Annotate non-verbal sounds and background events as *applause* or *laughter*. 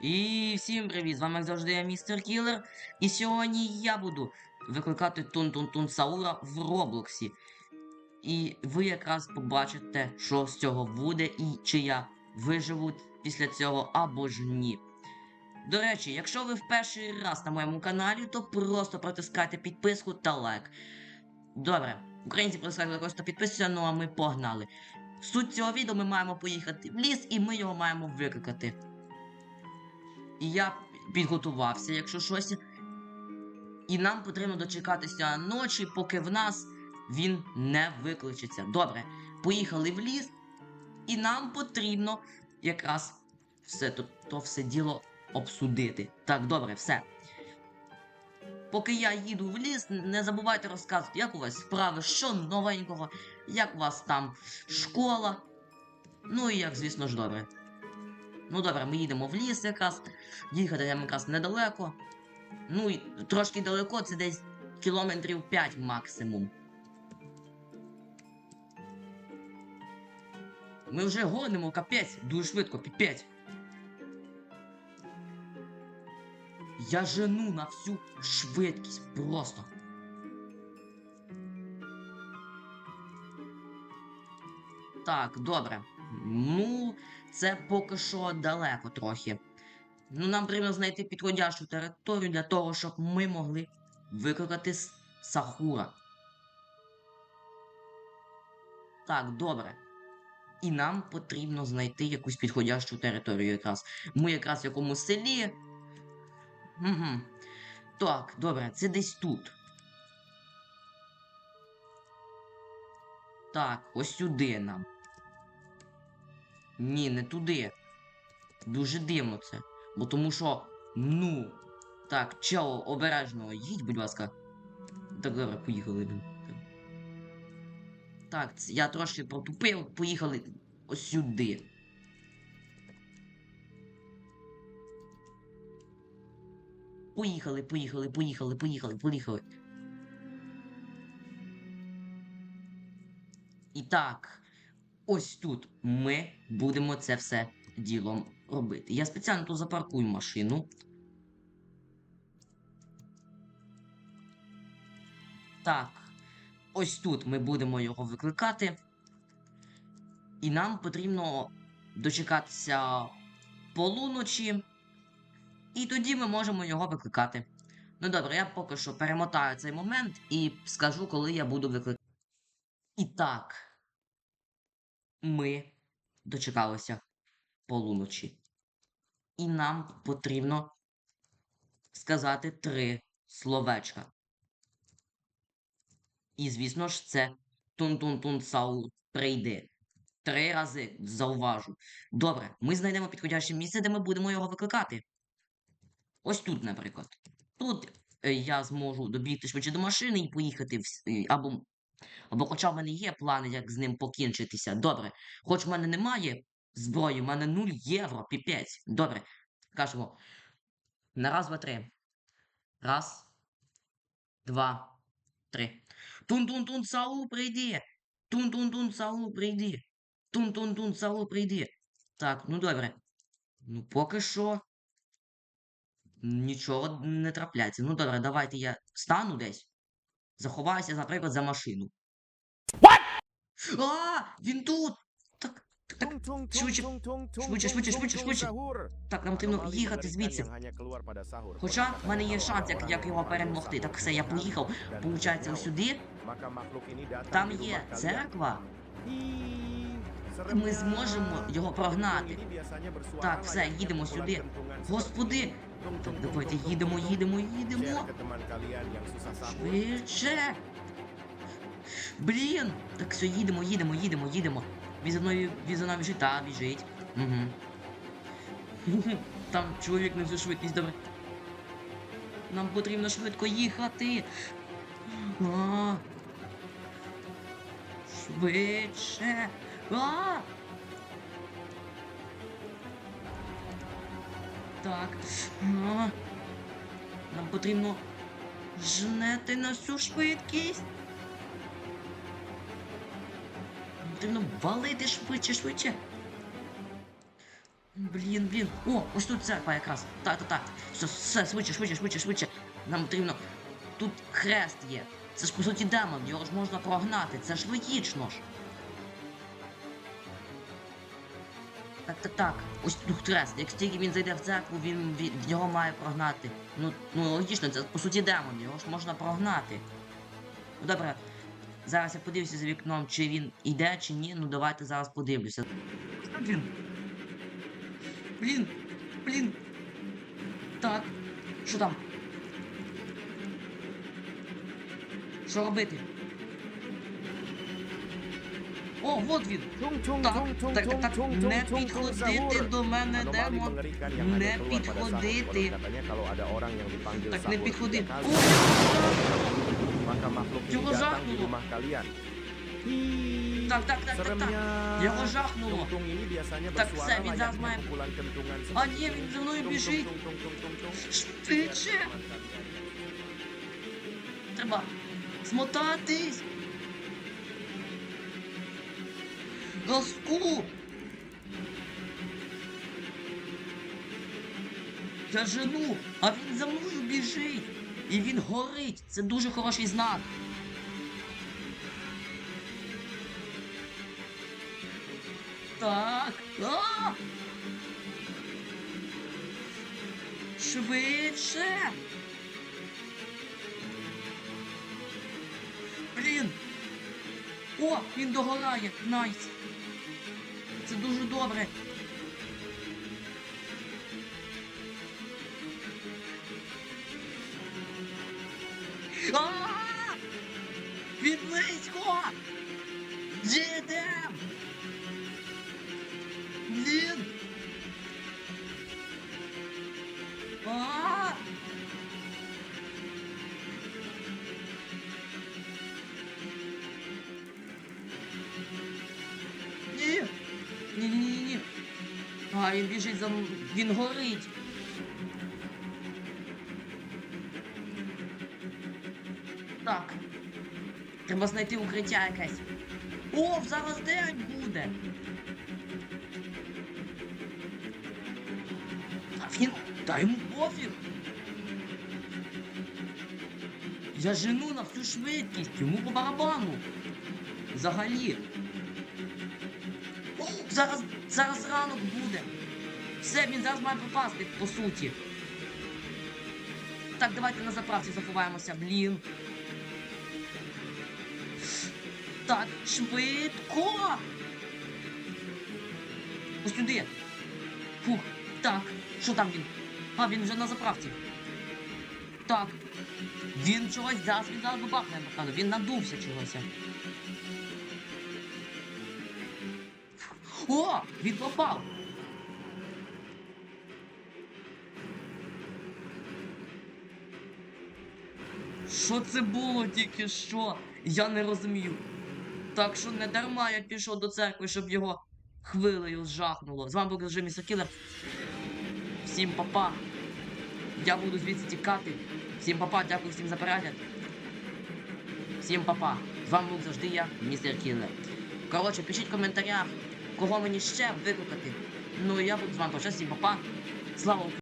І всім привіт! З вами як завжди я містер Кілер. І сьогодні я буду викликати Тун-Тун-Тун Саура в Роблоксі. І ви якраз побачите, що з цього буде, і чи я виживу після цього або ж ні. До речі, якщо ви в перший раз на моєму каналі, то просто протискайте підписку та лайк. Добре, українці протискайте просто підписуються, ну а ми погнали. Суть цього відео ми маємо поїхати в ліс, і ми його маємо викликати. І я підготувався, якщо щось. І нам потрібно дочекатися ночі, поки в нас він не викличеться. Добре, поїхали в ліс, і нам потрібно якраз все то, то все діло обсудити. Так, добре, все. Поки я їду в ліс, не забувайте розказувати, як у вас справи, що новенького, як у вас там школа. Ну і як, звісно ж, добре. Ну добре, ми їдемо в ліс якраз. Їхати нам якраз недалеко. Ну і трошки далеко, це десь кілометрів 5 максимум. Ми вже гонимо, капець, дуже швидко, піпець. Я жену на всю швидкість просто. Так, добре. Ну, це поки що далеко трохи. Ну, нам потрібно знайти підходящу територію для того, щоб ми могли викликати Сахура. Так, добре. І нам потрібно знайти якусь підходящу територію якраз. Ми якраз в якомусь селі. Угу. Так, добре, це десь тут. Так, ось сюди нам. Ні, не туди. Дуже дивно це. Бо тому що. Ну. Так, чел, обережно, їдь, будь ласка. Так, добре, поїхали. Так, я трошки протупив, поїхали ось сюди. Поїхали, поїхали, поїхали, поїхали, поїхали. І так, ось тут ми будемо це все ділом робити. Я спеціально тут запаркую машину. Так, ось тут ми будемо його викликати. І нам потрібно дочекатися полуночі. І тоді ми можемо його викликати. Ну добре, я поки що перемотаю цей момент і скажу, коли я буду викликати. І так, ми дочекалися полуночі. І нам потрібно сказати три словечка. І, звісно ж, це тун-тун-тун Саул прийди. Три рази зауважу. Добре, ми знайдемо підходяще місце, де ми будемо його викликати. Ось тут, наприклад. Тут е, я зможу добігти швидше до машини і поїхати в... або. Або хоча в мене є плани, як з ним покінчитися. Добре. Хоч в мене немає зброї, в мене 0 євро, піпець. Добре. Кажемо. На раз, два, три. Раз. Два. Три. Тун-тун-тун, Саул, прийди. Тун-тун-тун, Саул, прийди. Тун-тун-тун, Саул, прийди. Так, ну добре. Ну, поки що. Нічого не трапляється. Ну добре, давайте я стану десь. Заховаюся, наприклад, за машину. А, він тут! Так, так, так, Швидше, швидше, швидше, швидше, швидше. Так, нам потрібно їхати звідси. Хоча в мене є шанс, як, як його перемогти. Так все, я поїхав. Получається, ось сюди. Там є церква. Ми зможемо його прогнати. Так, все, їдемо сюди. Господи! Так, давайте їдемо, їдемо, їдемо. Швидше. Блін! Так все, їдемо, їдемо, їдемо, їдемо. Він за мною, він за нами біжить, та, біжить. Угу. *laughs* Там чоловік не всю швидкість, добре. Нам потрібно швидко їхати. А. Швидше. А. Так. А. Нам потрібно жнети на всю швидкість. Нам потрібно валити швидше, швидше. блін, блін. О, ось тут церква якраз. Так, так, так. Все, все, швидше, швидше, швидше, швидше. Нам потрібно. Тут хрест є. Це ж по суті демон, його ж можна прогнати. Це ж логічно ж. Так, так, так. Ось тут хрест. Як тільки він зайде в церкву, він, він його має прогнати. Ну, ну логічно, це по суті демон, його ж можна прогнати. Ну добре. Зараз я подивлюся за вікном, чи він іде, чи ні. Ну давайте зараз подивлюся. Блін. Блін. Блін. Так. Що там? Що робити? О, вот він! Так, так, не підходити до мене, демон. Не підходити. Так, не підходи. О, Його Його жахнуло. Так, так, так, так, так. Його жахнуло. Так, все, він зараз має... А ні, він за мною біжить. Швидше. Треба смотатись. Газку. Я жену, а він за мною біжить. І він горить. Це дуже хороший знак. Так. А! Швидше. Блін. О, він догорає. Найс. Це дуже добре. Він близько! Їдем! А, він біжить за м- він горить. Так. Треба знайти укриття якесь. О, зараз день буде. А він. Та йому пофіг. Я жену на всю швидкість, йому по барабану. Взагалі. Зараз, зараз ранок буде. Все, він зараз має попасти, по суті. Так, давайте на заправці заховаємося, блін. Так, швидко. Ось сюди. Фух, так, що там він? А, він вже на заправці. Так. Він чогось зараз він зараз бабахне, напевно. Він надувся чогось. О! Він попав! Що це було тільки що? Я не розумію. Так що не дарма я пішов до церкви, щоб його хвилею зжахнуло. З вами був містер Кілер. Всім папа. Я буду звідси тікати. Всім папа, дякую всім за перегляд. Всім папа. З вами був завжди я, містер Кілер. Коротше, пишіть в коментарях, кого мені ще викликати. Ну я буду з вами по Всім папа. Слава Україні!